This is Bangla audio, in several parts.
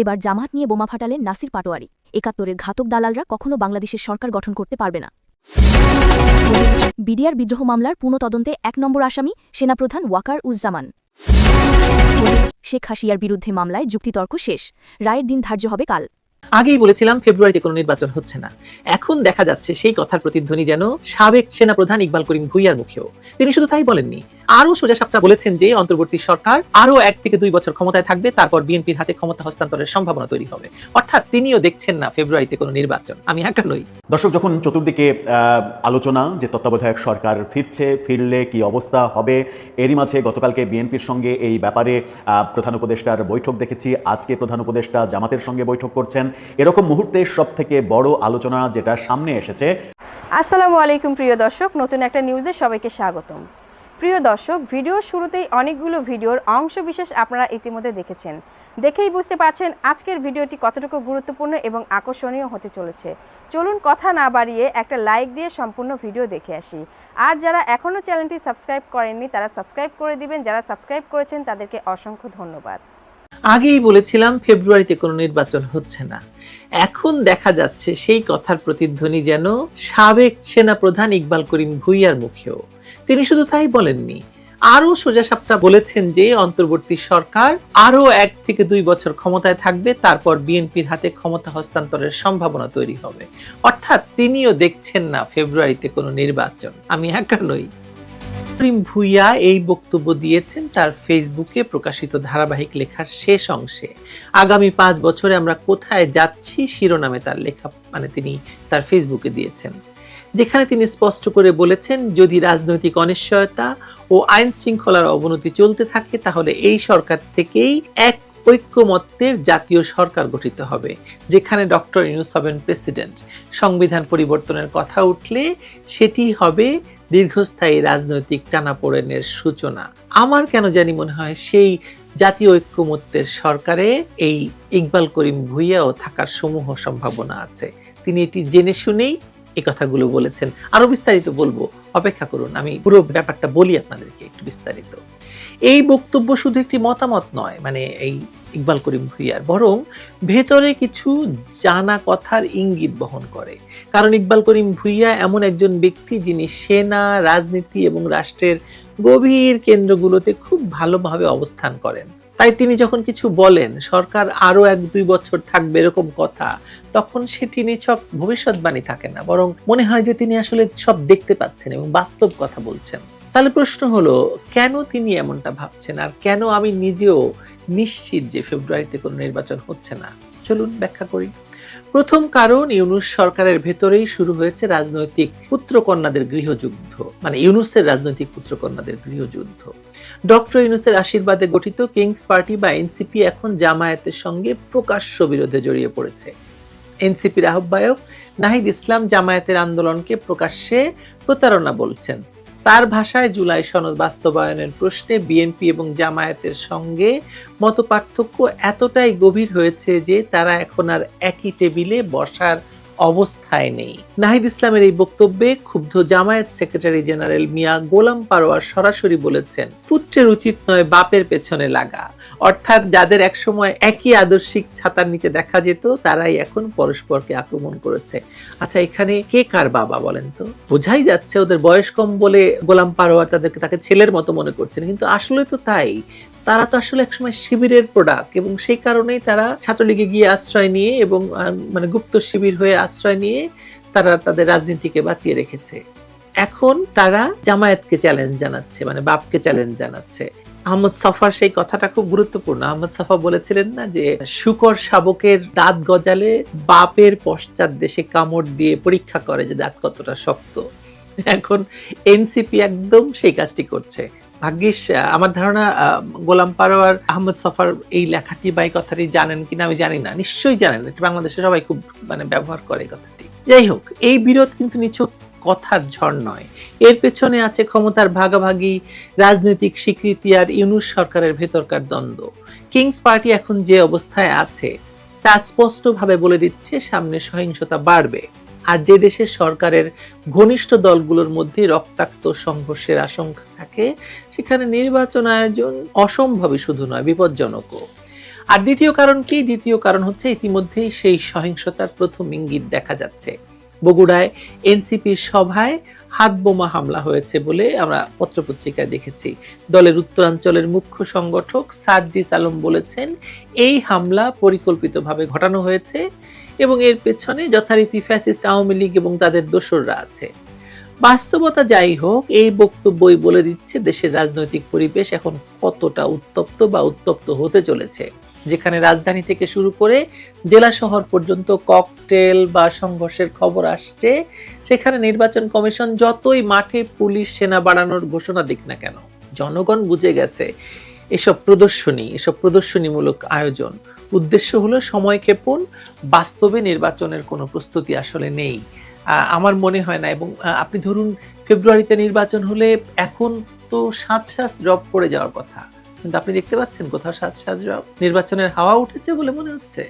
এবার জামাত নিয়ে বোমা ফাটালেন নাসির পাটোয়ারি। একাত্তরের ঘাতক দালালরা কখনো বাংলাদেশের সরকার গঠন করতে পারবে না। বিডিআর বিদ্রোহ মামলার পুনঃ তদন্তে এক নম্বর আসামি সেনাপ্রধান ওয়াকার উজ্জামান শেখ হাসিয়ার বিরুদ্ধে মামলায় যুক্তিতর্ক শেষ। রায়ের দিন ধার্য হবে কাল। আগেই বলেছিলাম ফেব্রুয়ারিতে কোনো নির্বাচন হচ্ছে না। এখন দেখা যাচ্ছে সেই কথার প্রতিধ্বনি যেন সাবেক সেনাপ্রধান ইকবাল করিম ভুইয়ার মুখেও। তিনি শুধু তাই বলেননি, আরও সোজা সাপটা বলেছেন যে অন্তর্বর্তী সরকার আরও এক থেকে দুই বছর ক্ষমতায় থাকবে, তারপর বিএনপির হাতে ক্ষমতা হস্তান্তরের সম্ভাবনা তৈরি হবে। অর্থাৎ তিনিও দেখছেন না ফেব্রুয়ারিতে কোনো নির্বাচন। আমি একা নই। দর্শক, যখন চতুর্দিকে আলোচনা যে তত্ত্বাবধায়ক সরকার ফিরছে, ফিরলে কি অবস্থা হবে, এরই মাঝে গতকালকে বিএনপির সঙ্গে এই ব্যাপারে প্রধান উপদেষ্টার বৈঠক দেখেছি। আজকে প্রধান উপদেষ্টা জামাতের সঙ্গে বৈঠক করছেন। এরকম মুহূর্তে সব থেকে বড় আলোচনা যেটা সামনে এসেছে। আসসালামু আলাইকুম প্রিয় দর্শক, নতুন একটা নিউজে সবাইকে স্বাগতম। প্রিয় দর্শক ভিডিওর শুরুতেই অনেকগুলো ভিডিওর অংশ বিশেষ আপনারা ইতিমধ্যে দেখেছেন। দেখেই বুঝতে পারছেন আজকের ভিডিওটি কতটুকু গুরুত্বপূর্ণ এবং আকর্ষণীয় হতে চলেছে। চলুন কথা না বাড়িয়ে একটা লাইক দিয়ে সম্পূর্ণ ভিডিও দেখে আসি। আর যারা এখনও চ্যানেলটি সাবস্ক্রাইব করেননি, তারা সাবস্ক্রাইব করে দিবেন। যারা সাবস্ক্রাইব করেছেন, তাদেরকে অসংখ্য ধন্যবাদ। আগেই বলেছিলাম ফেব্রুয়ারিতে কোনো নির্বাচন হচ্ছে না। এখন দেখা যাচ্ছে সেই কথার প্রতিধ্বনি যেন সাবেক সেনাপ্রধান ইকবাল করিম ভুইয়ার মুখেও। তিনি শুধু তাই বলেননি, আরও সোজা সাপটা বলেছেন যে অন্তর্বর্তী সরকার আরও এক থেকে দুই বছর ক্ষমতায় থাকবে, তারপর বিএনপির হাতে ক্ষমতা হস্তান্তরের সম্ভাবনা তৈরি হবে। অর্থাৎ তিনিও দেখছেন না ফেব্রুয়ারিতে কোনো নির্বাচন। আমি একা নই। করিম ভুইয়া এই বক্তব্য দিয়েছেন তার ফেসবুকে প্রকাশিত ধারাবাহিক লেখার শেষ অংশে। আগামী পাঁচ বছরে আমরা কোথায় যাচ্ছি শিরোনামে তার লেখা মানে তিনি তার ফেসবুকে দিয়েছেন। যেখানে তিনি স্পষ্ট করে বলেছেন, যদি রাজনৈতিক অনিশ্চয়তা ও আইন শৃঙ্খলার অবনতি চলতে থাকে, তাহলে এই সরকার থেকেই এক ঐক্যমত্যের জাতীয় সরকার গঠিত হবে, যেখানে ডক্টর ইউনুস হবেন প্রেসিডেন্ট। সংবিধান পরিবর্তনের কথা উঠলে সেটি হবে দীর্ঘস্থায়ী রাজনৈতিক টানাপোড়েনের সূচনা। আমার কেন জানি মনে হয় সেই জাতীয় ঐক্যমত্যের সরকারে এই ইকবাল করিম ভুইয়াও থাকার সমূহ সম্ভাবনা আছে। তিনি এটি জেনে শুনেই এই কথাগুলো বলেছেন। আরও বিস্তারিত বলব। অপেক্ষা করুন, আমি পুরো ব্যাপারটা বলি আপনাদেরকে একটু বিস্তারিত। এই বক্তব্য শুধু একটি মতামত নয় মানে এই ইকবাল করিম ভুইয়ার, বরং ভেতরে কিছু জানা কথার ইঙ্গিত বহন করে। কারণ ইকবাল করিম ভুইয়া এমন একজন ব্যক্তি যিনি সেনা, রাজনীতি এবং রাষ্ট্রের গভীর কেন্দ্রগুলোতে খুব ভালোভাবে অবস্থান করেন। তাই তিনি যখন কিছু বলেন, সরকার আরও এক দুই বছর থাকবে এরকম কথা, তখন সেটি নিছক ভবিষ্যৎবাণী থাকে না, বরং মনে হয় যে তিনি আসলে সব দেখতে পাচ্ছেন এবং বাস্তব কথা বলছেন। তাহলে প্রশ্ন হলো, কেন তিনি এমনটা ভাবছেন? আর কেন আমি নিজেও নিশ্চিত যে ফেব্রুয়ারিতে কোনো নির্বাচন হচ্ছে না? চলুন ব্যাখ্যা করি। প্রথম কারণ, ইউনুস সরকারের ভেতরেই শুরু হয়েছে রাজনৈতিক পুত্রকন্যাদের গৃহযুদ্ধ মানে ইউনুসের রাজনৈতিক পুত্রকন্যাদের গৃহযুদ্ধ। ডক্টর ইউনুসের আশীর্বাদে গঠিত কিংস পার্টি বা এনসিপি এখন জামায়াতের সঙ্গে প্রকাশ্য বিরোধে জড়িয়ে পড়েছে। এনসিপির আহ্বায়ক নাহিদ ইসলাম জামায়াতের আন্দোলনকে প্রকাশ্যে প্রতারণা বলছেন। তার ভাষায় জুলাই সনদ বাস্তবায়নের প্রশ্নে বিএনপি এবং জামায়াতের সঙ্গে মত পার্থক্য এতটাই গভীর হয়েছে যে তারা এখন আর একই টেবিলে বসার অবস্থায় নেই। নাহিদ ইসলামের এই বক্তব্যে ক্ষুব্ধ জামায়াত সেক্রেটারি জেনারেল মিয়া গোলাম পারোয়ার সরাসরি বলেছেন, পুত্রের উচিত নয় বাপের পেছনে লাগা। অর্থাৎ যাদের একসময় একই আদর্শিক ছাতার নিচে দেখা যেত, তারাই এখন পরস্পরকে আক্রমণ করেছে। আচ্ছা এখানে কে কার বাবা বলেন তো? বোঝাই যাচ্ছে ওদের বয়স কম বলে গোলাম পারোয়ার তাদেরকে, তাকে ছেলের মতো মনে করছেন, কিন্তু আসলে তো তাই। তারা তো আসলে একসময় শিবিরের প্রোডাক্ট এবং সেই কারণেই তারা ছাত্রলীগে গিয়ে আশ্রয় নিয়ে এবং মানে গুপ্ত শিবির হয়ে আশ্রয় নিয়ে তারা তাদের রাজনীতিকে বাঁচিয়ে রেখেছে। এখন তারা জামায়াতকে চ্যালেঞ্জ জানাচ্ছে মানে বাপকে চ্যালেঞ্জ জানাচ্ছে। আহমদ সফার সেই কথাটা খুব গুরুত্বপূর্ণ। আহমদ সফা বলেছিলেন না যে, শুকর শাবকের দাঁত গজালে বাপের পশ্চাৎ দেশে কামড় দিয়ে পরীক্ষা করে যে দাঁত কতটা শক্ত। এখন এনসিপি একদম সেই কাজটি করছে। ভাগ্যিস আমার ধারণা গোলাম পারোয়ার আহমদ সফার এই লেখাটি বা এই কথাটি জানেন কিনা আমি জানি না। নিশ্চয়ই জানেন, এটা বাংলাদেশে সবাই খুব মানে ব্যবহার করে এই কথাটি। যাই হোক, এই বিরোধ কিন্তু নিছক কথার ঝড় নয়। এর পেছনে আছে ক্ষমতার ভাগাভাগি, রাজনৈতিক স্বীকৃতি আর ইউনুস সরকারের ভেতরকার দ্বন্দ্ব। কিংস পার্টি এখন যে অবস্থায় আছে, তা স্পষ্টভাবে বলে দিচ্ছে সামনে সহিংসতা বাড়বে। আর যে দেশের সরকারের ঘনিষ্ঠ দলগুলোর মধ্যে রক্তাক্ত সংঘর্ষের আশঙ্কা থাকে, সেখানে নির্বাচন আয়োজন অসম্ভবই শুধু নয়, বিপজ্জনকও। আর দ্বিতীয় কারণ কি? দ্বিতীয় কারণ হচ্ছে ইতিমধ্যেই সেই সহিংসতার প্রথম ইঙ্গিত দেখা যাচ্ছে। বগুড়ায় এনসিপির সভায় হাত বোমা হামলা হয়েছে বলে আমরা পত্রপত্রিকায় দেখেছি। দলের উত্তরাঞ্চলের মুখ্য সংগঠক সার্জিস আলম বলেছেন, এই হামলা পরিকল্পিতভাবে ঘটানো হয়েছে এবং এর পেছনে যথারীতি ফ্যাসিস্ট আওয়ামী লীগ এবং তাদের দোসররা আছে। বাস্তবতা যাই হোক, এই বক্তব্যই বলে দিচ্ছে দেশের রাজনৈতিক পরিবেশ এখন কতটা উত্তপ্ত বা উত্তপ্ত হতে চলেছে। যেখানে রাজধানী থেকে শুরু করে জেলা শহর পর্যন্ত ককটেল বা সংঘর্ষের খবর আসছে, সেখানে নির্বাচন কমিশন যতই মাঠে পুলিশ, সেনা বাড়ানোর ঘোষণা দিক না কেন, জনগণ বুঝে গেছে এসব প্রদর্শনী, এসব প্রদর্শনীমূলক আয়োজন। উদ্দেশ্য হলো সময় ক্ষেপণ, বাস্তবে নির্বাচনের কোনো প্রস্তুতি আসলে নেই। আমার মনে হয় না। এবং আপনি ধরুন ফেব্রুয়ারিতে নির্বাচন হলে এখন তো সাত সাত জব পড়ে যাওয়ার কথা। কিন্তু আপনি দেখতে পাচ্ছেন কোথাও সাত সাত জব নির্বাচনের হাওয়া উঠেছে বলে মনে হচ্ছে।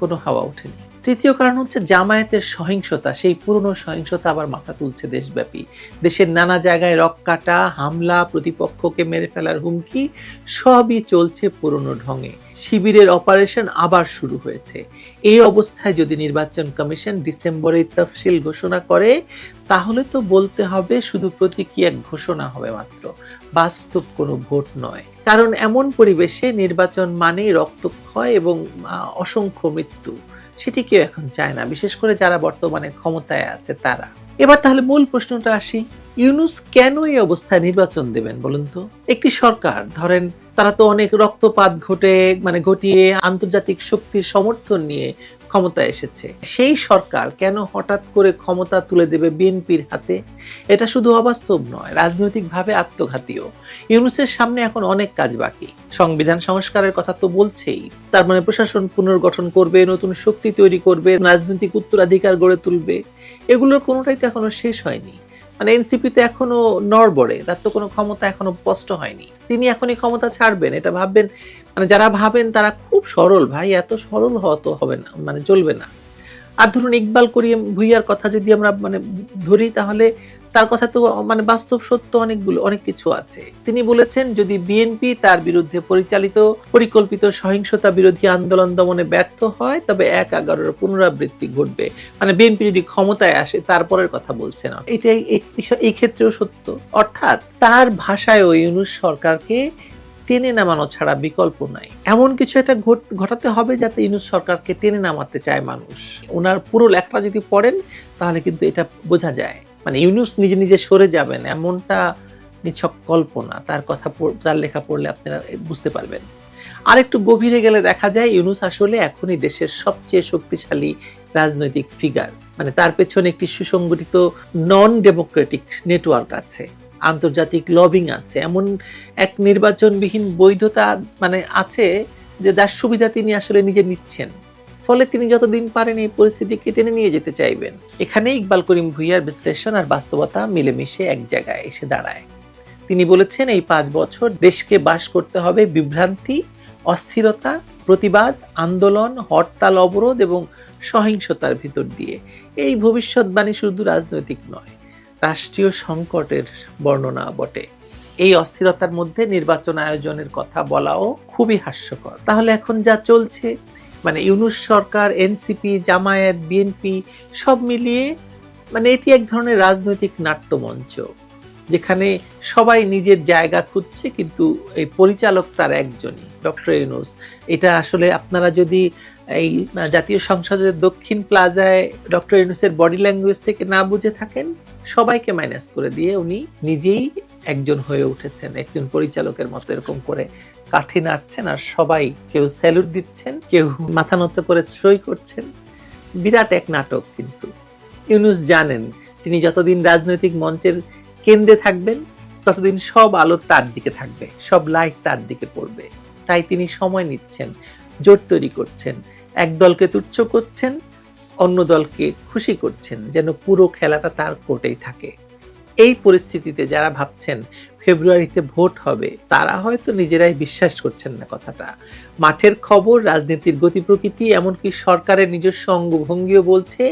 কোনো হাওয়া ওঠেনি। তৃতীয় কারণ হচ্ছে জামায়াতের সহিংসতা। সেই পুরনো সহিংসতা আবার মাথা তুলছে দেশব্যাপী। দেশের নানা জায়গায় রক্কাটা হামলা, প্রতিপক্ষকে মেরে ফেলার হুমকি, সবই চলছে পুরনো ঢঙে। শিবিরের অপারেশন আবার শুরু হয়েছে। এই অবস্থায় যদি নির্বাচন কমিশন ডিসেম্বরে তফসিল ঘোষণা করে, তাহলে তো বলতে হবে শুধু প্রতীকী এক ঘোষণা হবে মাত্র। বাস্তব কোনো ভোট নয়। কারণ এমন পরিবেশে নির্বাচন মানেই রক্তক্ষয় এবং অসংখ্য মৃত্যু। সেটি কেউ এখন চায় না, বিশেষ করে যারা বর্তমানে ক্ষমতায় আছে তারা। এবার তাহলে মূল প্রশ্নটা আসি, ইউনুস কেন এই অবস্থায় নির্বাচন দেবেন বলুন তো? একটি সরকার, ধরেন তারা তো অনেক রক্তপাত ঘটে মানে ঘটিয়ে আন্তর্জাতিক শক্তির সমর্থন নিয়ে ক্ষমতায় এসেছে। সেই সরকার কেন হঠাৎ করে ক্ষমতা তুলে দেবে বিএনপির হাতে? এটা শুধু অবাস্তব নয়, রাজনৈতিকভাবে আত্মঘাতীয় ইউনুসের সামনে এখন অনেক কাজ বাকি। সংবিধান সংস্কারের কথা তো বলছেই। তার মানে প্রশাসন পুনর্গঠন করবে, নতুন শক্তি তৈরি করবে, রাজনৈতিক উত্তরাধিকার গড়ে তুলবে। এগুলোর কোনোটাই তো এখনও শেষ হয়নি। মানে এনসিপি তো এখনও নড়বড়ে, তার তো কোনো ক্ষমতা এখনও স্পষ্ট হয়নি। তিনি এখনই ক্ষমতা ছাড়বেন, এটা ভাববেন মানে যারা ভাবেন তারা খুব সরল, ভাই, এত সরল হওয়া তো হবে না মানে চলবে না। আর ধরুন ইকবাল করিয়ে ভুইয়ার কথা যদি আমরা মানে ধরি, তাহলে তার কথা তো মানে বাস্তব সত্য অনেকগুলো, অনেক কিছু আছে। তিনি বলেছেন, যদি বিএনপি তার বিরুদ্ধে পরিচালিত, পরিকল্পিত সহিংসতা বিরোধী আন্দোলন দমনে ব্যর্থ হয়, তবে এক এগারোর পুনরাবৃত্তি ঘটবে। মানে বিএনপি যদি ক্ষমতায় আসে, তারপরের কথা বলছে না এটাই এই ক্ষেত্রেও সত্য। অর্থাৎ তার ভাষায় ওই ইউনুস সরকারকে টেনে নামানো ছাড়া বিকল্প নাই। এমন কিছু একটা ঘটাতে হবে যাতে ইউনুস সরকারকে টেনে নামাতে চায় মানুষ। ওনার পুরো লেখাটা যদি পড়েন, তাহলে কিন্তু এটা বোঝা যায়। মানে ইউনুস নিজে নিজে সরে যাবেন, এমনটা নিছক কল্পনা। তার কথা তার লেখা পড়লে আপনারা বুঝতে পারবেন। আর একটু গভীরে গেলে দেখা যায় ইউনুস আসলে এখনই দেশের সবচেয়ে শক্তিশালী রাজনৈতিক ফিগার মানে তার পেছনে একটি সুসংগঠিত নন ডেমোক্রেটিক নেটওয়ার্ক আছে, আন্তর্জাতিক লবিং আছে, এমন এক নির্বাচনবিহীন বৈধতা মানে আছে যে, যার সুবিধা তিনি আসলে নিজে নিচ্ছেন। ফলে তিনি যতদিন পারেন এই পরিস্থিতিকে টেনে নিয়ে যেতে চাইবেন। এখানেই ইকবাল করিম ভুইয়ার বিশ্লেষণ আর বাস্তবতা মিলেমিশে এক জায়গায় এসে দাঁড়ায়। তিনি বলেছেন, এই পাঁচ বছর দেশকে বাস করতে হবে বিভ্রান্তি, অস্থিরতা, প্রতিবাদ, আন্দোলন, হরতাল, অবরোধ এবং সহিংসতার ভিতর দিয়ে। এই ভবিষ্যৎবাণী শুধু রাজনৈতিক নয়, রাষ্ট্রীয় সংকটের বর্ণনা বটে। এই অস্থিরতার মধ্যে নির্বাচন আয়োজনের কথা বলাও খুবই হাস্যকর। তাহলে এখন যা চলছে মানে ইউনুস সরকার, এনসিপি, জামায়াত, বিএনপি সব মিলিয়ে মানে এটি এক ধরনের রাজনৈতিক নাট্যমঞ্চ, যেখানে সবাই নিজের জায়গা খুঁজছে কিন্তু এই পরিচালক তার একজনই, ডক্টর ইউনুস। এটা আসলে আপনারা যদি এই জাতীয় সংসদের দক্ষিণ প্লাজায় ডক্টর ইউনুসের বডি ল্যাঙ্গুয়েজ থেকে না বুঝে থাকেন, সবাইকে মাইনাস করে দিয়ে উনি নিজেই একজন হয়ে উঠেছেন, একজন পরিচালকের মতো এরকম করে কাঠি নাড়ছেন আর সবাই কেউ স্যালুট দিচ্ছেন, কেউ মাথা নত করে সই করছেন। বিরাট এক নাটক কিন্তু। ইউনুস জানেন, তিনি যতদিন রাজনৈতিক মঞ্চের কেন্দ্রে থাকবেন, ততদিন সব আলো তার দিকে থাকবে, সব লাইট তার দিকে পড়বে। তাই তিনি সময় নিচ্ছেন, জোট তৈরি করছেন, এক দলকে তুচ্ছ করছেন, অন্য দলকে খুশি করছেন, যেন পুরো খেলাটা তার কোর্টেই থাকে। এই পরিস্থিতিতে যারা ভাবছেন ফেব্রুয়ারিতে ভোট হবে, তারা হয়তো নিজেরাই বিশ্বাস করছেন না কথাটা। মাঠের খবর, রাজনীতির গতি প্রকৃতি, এমনকি সরকারের নিজস্ব অঙ্গভঙ্গিও বলছে,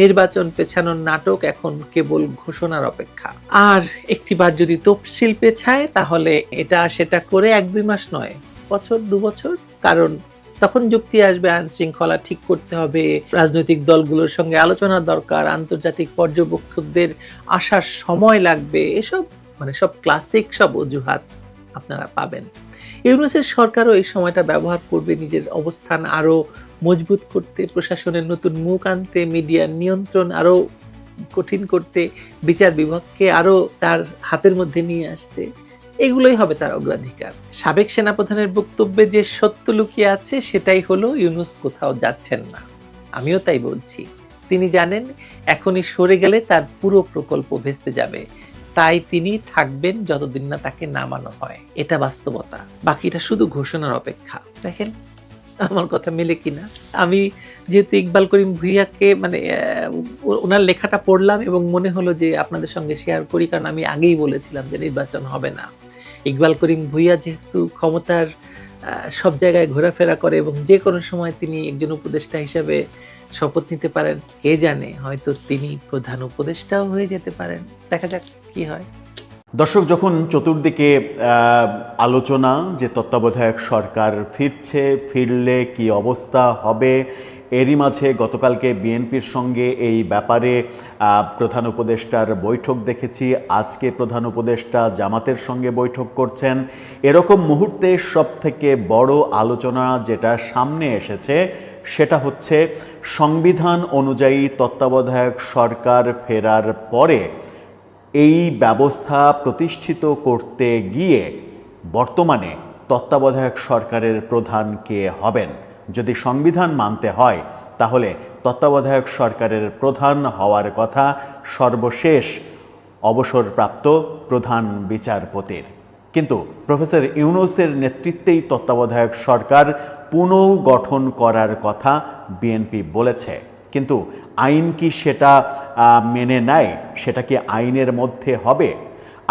নির্বাচন পেছানোর নাটক এখন কেবল ঘোষণার অপেক্ষা। আর একটিবার যদি তফসিল পেছায়, তাহলে এটা সেটা করে এক দুই মাস নয়, বছর, দু বছর, কারণ তখন যুক্তি আসবে, আইন শৃঙ্খলা ঠিক করতে হবে, রাজনৈতিক দলগুলোর সঙ্গে আলোচনা দরকার, আন্তর্জাতিক পর্যবেক্ষকদের আসার সময় লাগবে, এসব মানে সব ক্লাসিক সব অজুহাত আপনারা পাবেন। ইউনুসের সরকারও এই সময়টা ব্যবহার করবে নিজের অবস্থান আরও মজবুত করতে, প্রশাসনের নতুন মুখ আনতে, মিডিয়ার নিয়ন্ত্রণ আরও কঠিন করতে, বিচার বিভাগকে আরও তার হাতের মধ্যে নিয়ে আসতে, এগুলোই হবে তার অগ্রাধিকার। সাবেক সেনাপ্রধানের বক্তব্যে যে সত্য লুকিয়ে আছে, সেটাই হলো ইউনুস কোথাও যাচ্ছেন না। আমিও তাই বলছি। তিনি জানেন, এখনই সরে গেলে তার পুরো প্রকল্প ভেস্তে যাবে। তাই তিনি থাকবেন যতদিন না তাকে নামানো হয়। এটা বাস্তবতা। বাকিটা শুধু ঘোষণার অপেক্ষা। দেখেন, আমার কথা মেলে কিনা? আমি যেহেতু ইকবাল করিম ভুইয়াকে মানে ওনার লেখাটা পড়লাম এবং মনে হলো যে আপনাদের সঙ্গে শেয়ার করি, কারণ আমি আগেই বলেছিলাম যে নির্বাচন হবে না। ইকবাল করিম ভুইয়া যেহেতু ক্ষমতার সব জায়গায় ঘোরাফেরা করে এবং যে কোনো সময় তিনি একজন উপদেষ্টা হিসাবে শপথ নিতে পারেন, কে জানে? হয়তো তিনি প্রধান উপদেষ্টাও হয়ে যেতে পারেন। দেখা যাক। কি হয়? দর্শক, যখন চতুর্দিকে আলোচনা যে তত্ত্বাবধায়ক সরকার ফিরছে, ফিরলে কি অবস্থা হবে, এরই মাঝে গতকালকে বিএনপির সঙ্গে এই ব্যাপারে প্রধান উপদেষ্টার বৈঠক দেখেছি। আজকে প্রধান উপদেষ্টা জামাতের সঙ্গে বৈঠক করছেন। এরকম মুহূর্তে সব থেকে বড় আলোচনা যেটা সামনে এসেছে, সেটা হচ্ছে সংবিধান অনুযায়ী তত্ত্বাবধায়ক সরকার ফেরার পরে এই ব্যবস্থা প্রতিষ্ঠিত করতে গিয়ে বর্তমানে তত্ত্বাবধায়ক সরকারের প্রধান কে হবেন? যদি সংবিধান মানতে হয়, তাহলে তত্ত্বাবধায়ক সরকারের প্রধান হওয়ার কথা সর্বশেষ অবসরপ্রাপ্ত প্রধান বিচারপতির। কিন্তু প্রফেসর ইউনুসের নেতৃত্বেই তত্ত্বাবধায়ক সরকার পুনর্গঠন করার কথা বিএনপি বলেছে। কিন্তু আইন কি সেটা মেনে নেয়? সেটা কি আইনের মধ্যে হবে?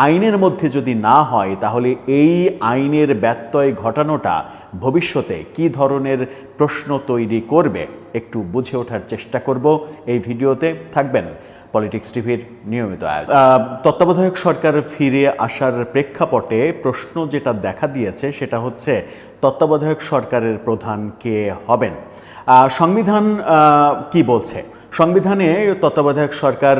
আইনের মধ্যে যদি না হয়, তাহলে এই আইনের ব্যত্যয় ঘটানোটা ভবিষ্যতে কি ধরনের প্রশ্ন তৈরি করবে? একটু বুঝে ওঠার চেষ্টা করব এই ভিডিওতে। থাকবেন পলিটিক্স টিভির নিয়মিত আয়োজন। তত্ত্বাবধায়ক সরকার ফিরে আসার প্রেক্ষাপটে প্রশ্ন যেটা দেখা দিয়েছে সেটা হচ্ছে, তত্ত্বাবধায়ক সরকারের প্রধান কে হবেন? সংবিধান কি বলছে? সংবিধানে তত্ত্বাবধায়ক সরকার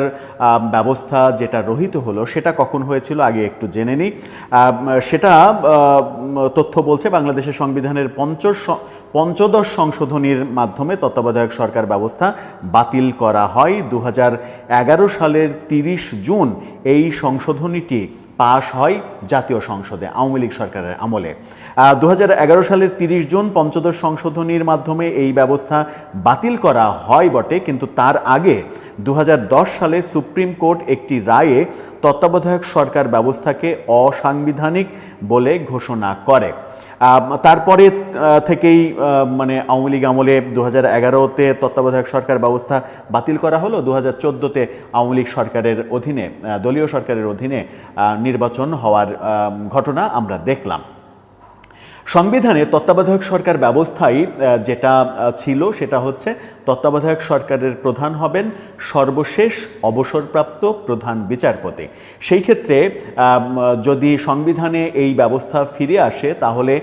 ব্যবস্থা যেটা রহিত হলো, সেটা কখন হয়েছিল আগে একটু জেনে নিই। সেটা তথ্য বলছে বাংলাদেশের সংবিধানের পঞ্চশ, পঞ্চদশ সংশোধনীর মাধ্যমে তত্ত্বাবধায়ক সরকার ব্যবস্থা বাতিল করা হয়। দু হাজার এগারো সালের তিরিশ জুন এই সংশোধনীটি পাশ হয় জাতীয় সংসদে, আওয়ামী লীগ সরকারের আমলে। দু হাজার এগারো সালের তিরিশ জুন পঞ্চদশ সংশোধনীর মাধ্যমে এই ব্যবস্থা বাতিল করা হয় বটে, কিন্তু তার আগে দু হাজার দশ সালে সুপ্রিম কোর্ট একটি রায়ে তত্ত্বাবধায়ক সরকার ব্যবস্থাকে অসাংবিধানিক বলে ঘোষণা করে। তারপরে থেকেই মানে আওয়ামী লীগ আমলে দু হাজার এগারোতে তত্ত্বাবধায়ক সরকার ব্যবস্থা বাতিল করা হলো। দু হাজার চোদ্দোতে আওয়ামী লীগ সরকারের অধীনে দলীয় সরকারের অধীনে নির্বাচন হওয়ার ঘটনা আমরা দেখলাম। সংবিধানে তত্ত্বাবধায়ক সরকার ব্যবস্থায় আহ, যেটা ছিল সেটা হচ্ছে তত্ত্বাবধায়ক সরকারের প্রধান হবেন সর্বশেষ অবসরপ্রাপ্ত প্রধান বিচারপতি। সেই ক্ষেত্রে যদি সংবিধানে এই ব্যবস্থা ফিরে আসে, তাহলে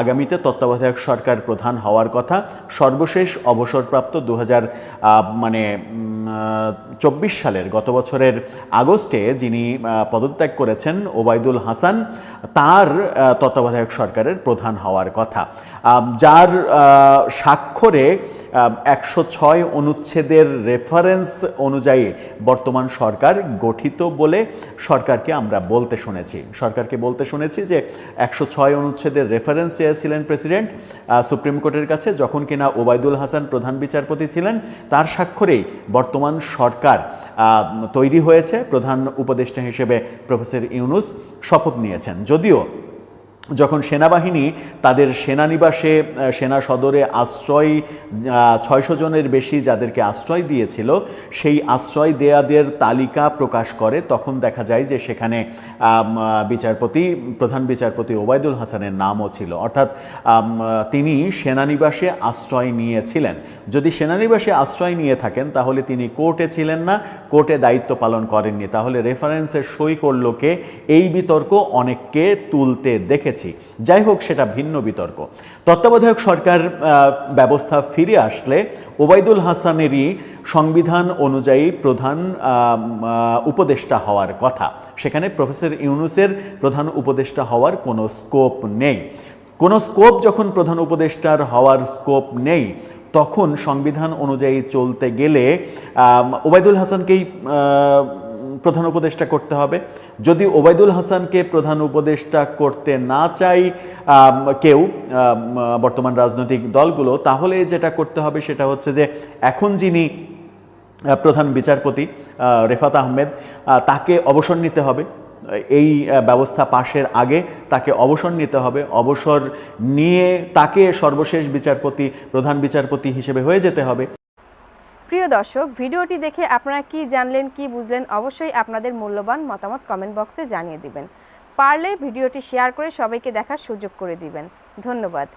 আগামীতে তত্ত্বাবধায়ক সরকার প্রধান হওয়ার কথা। সর্বশেষ অবসরপ্রাপ্ত দু হাজার মানে চব্বিশ সালের গত বছরের আগস্টে যিনি পদত্যাগ করেছেন, ওবায়দুল হাসান, তার তত্ত্বাবধায়ক সরকারের প্রধান হওয়ার কথা। যার স্বাক্ষরে একশো ছয় অনুচ্ছেদের রেফারেন্স অনুযায়ী বর্তমান সরকার গঠিত বলে সরকারকে আমরা বলতে শুনেছি। সরকারকে বলতে শুনেছি যে একশো ছয় অনুচ্ছেদের রেফারেন্স চেয়েছিলেন প্রেসিডেন্ট সুপ্রিম কোর্টের কাছে যখন কিনা ওবায়দুল হাসান প্রধান বিচারপতি ছিলেন, তার স্বাক্ষরেই বর্তমান সরকার তৈরি হয়েছে। প্রধান উপদেষ্টা হিসেবে প্রফেসর ইউনুস শপথ নিয়েছেন। যদিও যখন সেনাবাহিনী তাদের সেনানিবাসে সেনা সদরে আশ্রয় ছয়শো জনের বেশি যাদেরকে আশ্রয় দিয়েছিল, সেই আশ্রয় দেয়াদের তালিকা প্রকাশ করে তখন দেখা যায় যে সেখানে বিচারপতি, প্রধান বিচারপতি ওবায়দুল হাসানের নামও ছিল। অর্থাৎ তিনি সেনানিবাসে আশ্রয় নিয়েছিলেন। যদি সেনানিবাসে আশ্রয় নিয়ে থাকেন, তাহলে তিনি কোর্টে ছিলেন না, কোর্টে দায়িত্ব পালন করেননি। তাহলে রেফারেন্সের সই করল কে? এই বিতর্ক অনেককে তুলতে দেখেছি। দেখেছি যাই হোক, সেটা ভিন্ন বিতর্ক। তত্ত্বাবধায়ক সরকার ব্যবস্থা ফিরে আসলে ওবায়দুল হাসানেরই সংবিধান অনুযায়ী প্রধান উপদেষ্টা হওয়ার কথা। সেখানে প্রফেসর ইউনুসের প্রধান উপদেষ্টা হওয়ার কোনো স্কোপ নেই। কোনো স্কোপ যখন প্রধান উপদেষ্টার হওয়ার স্কোপ নেই, তখন সংবিধান অনুযায়ী চলতে গেলে ওবায়দুল হাসানকেই প্রধান উপদেষ্টা করতে হবে। যদি ওবায়দুল হাসানকে প্রধান উপদেষ্টা করতে না চাই কেউ বর্তমান রাজনৈতিক দলগুলো, তাহলে যেটা করতে হবে সেটা হচ্ছে যে, এখন যিনি প্রধান বিচারপতি রেফাত আহমেদ তাকে অবসর নিতে হবে। এই ব্যবস্থা পাশের আগে তাকে অবসর নিতে হবে। অবসর নিয়ে তাকে সর্বশেষ বিচারপতি, প্রধান বিচারপতি হিসেবে হয়ে যেতে হবে। প্রিয় দর্শক, ভিডিওটি দেখে আপনারা কি জানলেন, কি বুঝলেন, অবশ্যই আপনাদের মূল্যবান মতামত কমেন্ট বক্সে জানিয়ে দিবেন। পারলে ভিডিওটি শেয়ার করে সবাইকে দেখার সুযোগ করে দিবেন। ধন্যবাদ।